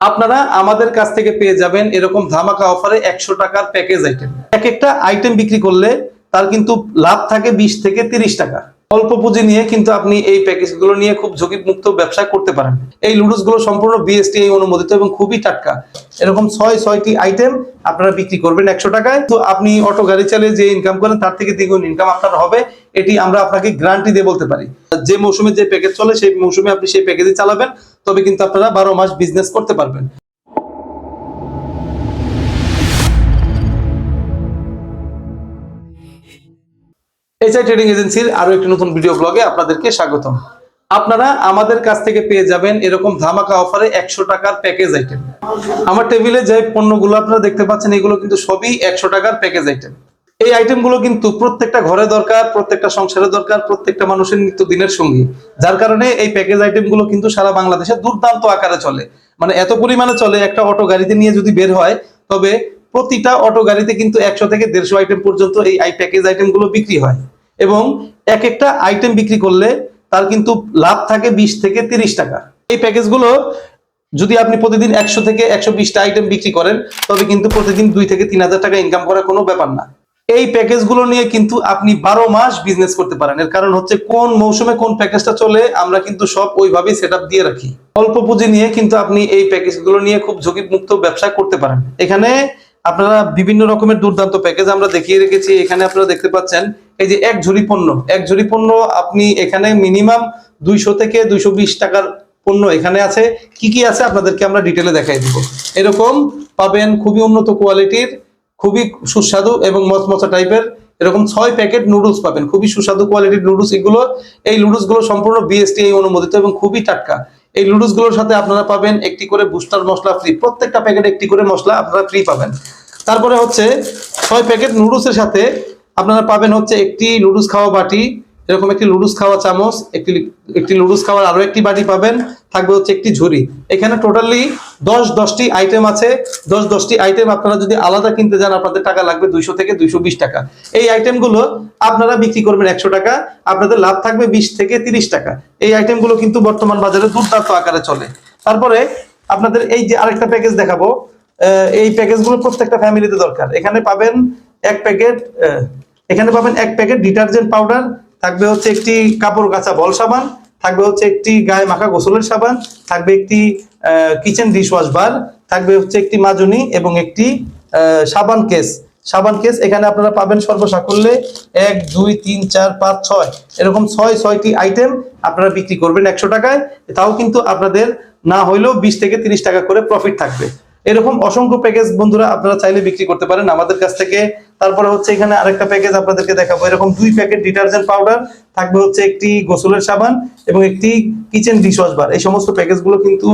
আপনারা আমাদের কাছ থেকে পেয়ে যাবেন এরকম ধামাকা অফারে একশো টাকার প্যাকেজ আইটেম। এক একটা আইটেম বিক্রি করলে তার কিন্তু লাভ থাকে বিশ থেকে তিরিশ টাকা। অল্প পুঁজি নিয়ে কিন্তু আপনি এই প্যাকেজগুলো নিয়ে খুব ঝুঁকিমুক্ত ব্যবসা করতে পারেন। এই লুডুসগুলো সম্পূর্ণ বিএসটি অনুমোদিত এবং খুবই টাটকা। এরকম ছয়, ছয়টি আইটেম আপনারা বিক্রি করবেন একশো টাকায়। তো আপনি অটো গাড়ি চালিয়ে যে ইনকাম করেন, তার থেকে দ্বিগুণ ইনকাম আপনার হবে। এটি আমরা আপনাকে গ্যারান্টি দিয়ে বলতে পারি। যে মৌসুমে যে প্যাকেজ চলে, সেই মৌসুমে আপনি সেই প্যাকেজে চালাবেন। তবে কিন্তু আপনারা বারো মাস বিজনেস করতে পারবেন। এইচআই ট্রেডিং এজেন্সির আরও একটি নতুন ভিডিও ব্লগে আপনাদেরকে স্বাগতম। আপনারা আমাদের কাছ থেকে পেয়ে যাবেন এরকম ধামাকা অফারে একশো টাকার প্যাকেজ আইটেম। আমার টেবিলে যে পণ্যগুলো আপনারা দেখতে পাচ্ছেন, এগুলো কিন্তু সবই একশো টাকার প্যাকেজ আইটেম। এই আইটেমগুলো কিন্তু প্রত্যেকটা ঘরে দরকার, প্রত্যেকটা সংসারে দরকার, প্রত্যেকটা মানুষের নিত্য দিনের সঙ্গী। যার কারণে এই প্যাকেজ আইটেমগুলো কিন্তু সারা বাংলাদেশে দুর্দান্ত আকারে চলে। মানে এত পরিমাণে চলে, একটা অটো গাড়িতে নিয়ে যদি বের হয়, তবে প্রতিটা অটো গাড়িতে কিন্তু একশো থেকে দেড়শো আইটেম পর্যন্ত এই প্যাকেজ আইটেমগুলো বিক্রি হয়। এবং এক একটা আইটেম বিক্রি করলে তার কিন্তু লাভ থাকে বিশ থেকে তিরিশ টাকা। এই প্যাকেজগুলো যদি আপনি প্রতিদিন একশো থেকে একশো বিশটা আইটেম বিক্রি করেন, তবে কিন্তু প্রতিদিন দুই থেকে তিন হাজার টাকা ইনকাম করা কোনো ব্যাপার না। এই প্যাকেজগুলো নিয়ে কিন্তু আপনি বারো মাস বিজনেস করতে পারেন। এর কারণ হচ্ছে কোন মৌসুমে কোন প্যাকেজটা চলে, আমরা কিন্তু সব ওইভাবেই সেট দিয়ে রাখি। অল্প পুঁজি নিয়ে কিন্তু আপনি এই প্যাকেজগুলো নিয়ে খুব ঝুঁকিমুক্ত ব্যবসা করতে পারেন। এখানে আপনারা বিভিন্ন রকমের দুর্দান্ত প্যাকেজ আমরা দেখিয়ে রেখেছি। এখানে আপনারা দেখতে পাচ্ছেন, এই যে এক ঝুড়ি পণ্য, এক ঝুড়ি পণ্য আপনি এখানে মিনিমাম দুইশো থেকে দুইশো বিশ টাকার পণ্য এখানে আছে। কি কি আছে আপনাদেরকে আমরা ডিটেলে দেখাই দিব। এরকম পাবেন খুবই উন্নত কোয়ালিটির খুবই সুস্বাদু এবং মচমচা টাইপের এরকম ছয় প্যাকেট নুডলস পাবেন। খুবই সুস্বাদু কোয়ালিটির নুডলস এগুলো। এই নুডলসগুলো সম্পূর্ণ বিএসটি অনুমোদিত এবং খুবই টাটকা। এই নুডলসগুলোর সাথে আপনারা পাবেন একটি করে বুস্টার মশলা ফ্রি প্রত্যেকটা প্যাকেট একটি করে মশলা আপনারা ফ্রি পাবেন। তারপরে হচ্ছে ছয় প্যাকেট নুডলসের সাথে আপনারা পাবেন হচ্ছে একটি নুডলস খাওয়া বাটি এরকম একটি লুডুস খাওয়া চামচ, একটি একটি লুডুস খাওয়ার আরও একটি বাটি পাবেন, থাকবে হচ্ছে একটি ঝুড়ি এখানে টোটালি দশ, দশটি আইটেম আছে। দশ, দশটি আইটেম আপনারা যদি আলাদা কিনতে যান, আপনাদের টাকা লাগবে দুইশো থেকে দুইশো বিশ টাকা। এই আইটেমগুলো আপনারা বিক্রি করবেন একশো টাকা, আপনাদের লাভ থাকবে বিশ থেকে তিরিশ টাকা। এই আইটেমগুলো কিন্তু বর্তমান বাজারে দুর্দান্ত আকারে চলে। তারপরে আপনাদের এই যে আরেকটা প্যাকেজ দেখাবো এই প্যাকেজগুলো প্রত্যেকটা ফ্যামিলিতে দরকার। এখানে পাবেন এক প্যাকেট এখানে পাবেন এক প্যাকেট ডিটারজেন্ট পাউডার থাকবে হচ্ছে একটি কাপড় কাচা বল সাবান, থাকবে হচ্ছে একটি গায়ে মাখা গোসলের সাবান, থাকবে একটি কিচেন ডিশওয়াশ বার থাকবে হচ্ছে একটি মাজুনি এবং একটি সাবান কেস। সাবান কেস এখানে আপনারা পাবেন সর্বসাকুল্যে এক, দুই, তিন, চার, পাঁচ, ছয়। এরকম ছয়, ছয়টি আইটেম আপনারা বিক্রি করবেন একশো টাকায়। তাও কিন্তু আপনাদের না হইলেও বিশ থেকে তিরিশ টাকা করে প্রফিট থাকবে। এরকম অসংখ্য প্যাকেজ বন্ধুরা আপনারা চাইলে বিক্রি করতে পারেন আমাদের কাছ থেকে। তারপরে হচ্ছে এখানে আরেকটা প্যাকেজ আপনাদেরকে দেখাবো। এরকম দুই প্যাকেট ডিটারজেন্ট পাউডার থাকবে হচ্ছে একটি গোসলের সাবান এবং একটি কিচেন ডিশওয়াশ বার এই সমস্ত প্যাকেজগুলো কিন্তু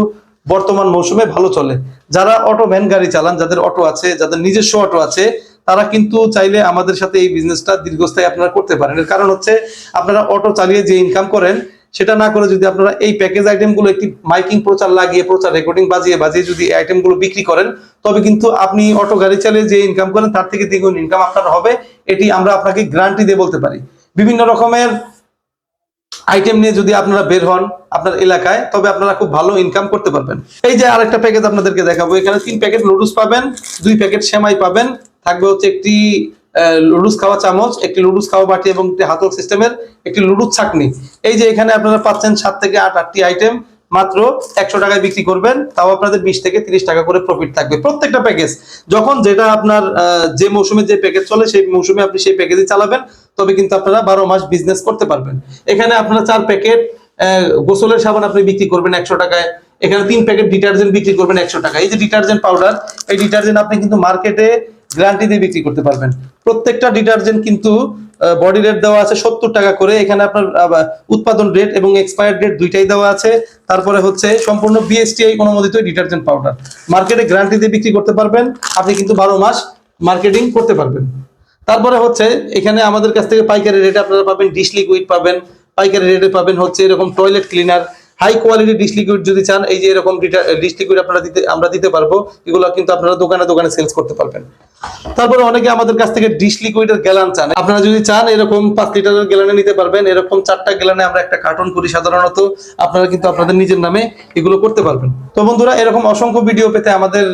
বর্তমান মৌসুমে ভালো চলে। যারা অটো ভ্যান গাড়ি চালান, যাদের অটো আছে, যাদের নিজস্ব অটো আছে, তারা কিন্তু চাইলে আমাদের সাথে এই বিজনেসটা দীর্ঘস্থায়ী আপনারা করতে পারেন। এর কারণ হচ্ছে আপনারা অটো চালিয়ে যে ইনকাম করেন সেটা না করে যদি আপনারা এই প্যাকেজ আইটেমগুলো একটি মাইকিং প্রচার লাগিয়ে, প্রচার রেকর্ডিং বাজিয়ে বাজিয়ে যদি আইটেমগুলো বিক্রি করেন, তবে কিন্তু আপনি অটো গাড়ি চালিয়ে যে ইনকাম করেন, তার থেকে দ্বিগুণ ইনকাম আপনার হবে। এটি আমরা আপনাকে গ্যারান্টি দিয়ে বলতে পারি। বিভিন্ন রকমের আইটেম নিয়ে যদি আপনারা বের হন আপনার এলাকায়, তবে আপনারা খুব ভালো ইনকাম করতে পারবেন। এই যে আরেকটা প্যাকেজ আপনাদেরকে দেখাবো। এখানে তিন প্যাকেট নুডলস পাবেন, দুই প্যাকেট সেমাই পাবেন, থাকবে হচ্ছে একটি লুডুস খাওয়া চামচ, একটি লুডুস খাওয়া বাটি এবং একটি হাতল সিস্টেমের একটি লুডুস ছাকনি। এই যে এখানে আপনারা পাচ্ছেন সাত থেকে আট, আটটি আইটেম মাত্র একশো টাকায় বিক্রি করবেন। তাও আপনাদের বিশ থেকে তিরিশ টাকা করে প্রফিট থাকবে। প্রত্যেকটা প্যাকেজ যখন যেটা আপনার যে মৌসুমে যে প্যাকেজ চলে, সেই মৌসুমে আপনি সেই প্যাকেজই চালাবেন। তবে কিন্তু আপনারা বারো মাস বিজনেস করতে পারবেন। এখানে আপনারা চার প্যাকেট গোসলের সাবান আপনি বিক্রি করবেন একশো টাকায়। এখানে তিন প্যাকেট ডিটারজেন্ট বিক্রি করবেন একশো টাকা এই যে ডিটারজেন্ট পাউডার এই ডিটারজেন্ট আপনি কিন্তু মার্কেটে গ্যারান্টি দিয়ে বিক্রি করতে পারবেন। প্রত্যেকটা ডিটারজেন্ট কিন্তু বডি রেট দেওয়া আছে সত্তর টাকা করে। এখানে আপনার উৎপাদন রেট এবং এক্সপায়ার ডেট দুইটাই দেওয়া আছে। তারপরে হচ্ছে সম্পূর্ণ বিএসটিআই অনুমোদিত ডিটারজেন্ট পাউডার মার্কেটে গ্যারান্টি দিয়ে বিক্রি করতে পারবেন। আপনি কিন্তু বারো মাস মার্কেটিং করতে পারবেন। তারপরে হচ্ছে, এখানে আমাদের কাছ থেকে পাইকারি রেটে আপনারা পাবেন ডিশ লিকুইড পাবেন। পাইকারি রেটে পাবেন হচ্ছে এরকম toilet cleaner high quality dish liquid যদি চান, এই যে এরকম ডিশ লিকুইড আপনারা দিতে আমরা দিতে পারব, এগুলো কিন্তু আপনারা দোকানে দোকানে সেলস করতে পারবেন। তারপরে অনেকে আমাদের কাছ থেকে ডিশ লিকুইডের গ্যালান চান। আপনারা যদি চান, এরকম পাঁচ লিটারের গ্যালানে নিতে পারবেন। এরকম চারটা গ্যালানে আমরা একটা কার্টন করি সাধারণত। আপনারা কিন্তু আপনাদের নিজের নামে এগুলো করতে পারবেন। তো বন্ধুরা, এরকম অসংখ্য ভিডিও পেতে আমাদের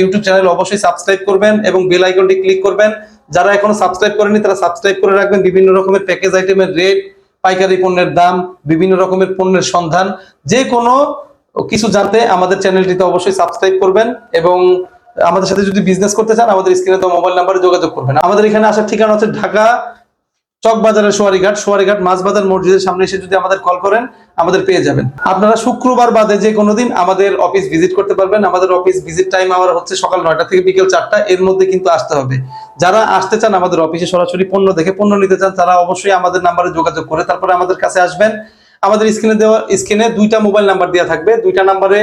ইউটিউব চ্যানেল অবশ্যই সাবস্ক্রাইব করবেন এবং বেল আইকনটি ক্লিক করবেন। যারা এখনও সাবস্ক্রাইব করেনি তারা সাবস্ক্রাইব করে রাখবেন। বিভিন্ন রকমের প্যাকেজ আইটেমের রেট পাইকারি পণ্যের দাম, বিভিন্ন রকমের পণ্যের সন্ধান। যে কোনো কিছু জানতে আমাদের চ্যানেলটিতে অবশ্যই সাবস্ক্রাইব করবেন এবং আমাদের সাথে যদি বিজনেস করতে চান, আমাদের স্ক্রিনে তো মোবাইল নাম্বারে যোগাযোগ করবেন। আমাদের এখানে আসার ঠিকানা হচ্ছে ঢাকা চক বাজারের সোয়ারিঘাট সোয়ারিঘাট মাছবাজার মসজিদের সামনে এসে যদি আমাদের কল করেন, আমাদের পেয়ে যাবেন। আপনারা শুক্রবার বাদে যে কোনো দিন আমাদের অফিস ভিজিট করতে পারবেন। আমাদের অফিস ভিজিট টাইম আমার হচ্ছে সকাল নয়টা থেকে বিকেল চারটা। এর মধ্যে কিন্তু আসতে হবে। যারা আসতে চান আমাদের অফিসে সরাসরি পণ্য দেখে পণ্য নিতে চান, তারা অবশ্যই আমাদের নাম্বারে যোগাযোগ করে তারপরে আমাদের কাছে আসবেন। আমাদের স্ক্রিনে দেওয়া স্ক্রিনে দুইটা মোবাইল নাম্বার দেওয়া থাকবে। দুইটা নাম্বারে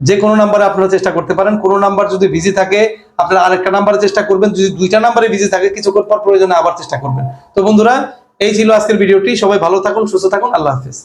যে কোনো নাম্বারে আপনারা চেষ্টা করতে পারেন। কোনো নাম্বার যদি বিজি থাকে, আপনারা আরেকটা নাম্বারে চেষ্টা করবেন। যদি দুইটা নাম্বারে বিজি থাকে কিছুক্ষণ পর প্রয়োজনে আবার চেষ্টা করবেন। তো বন্ধুরা, এই ছিল আজকের ভিডিওটি সবাই ভালো থাকুন, সুস্থ থাকুন। আল্লাহ হাফিজ।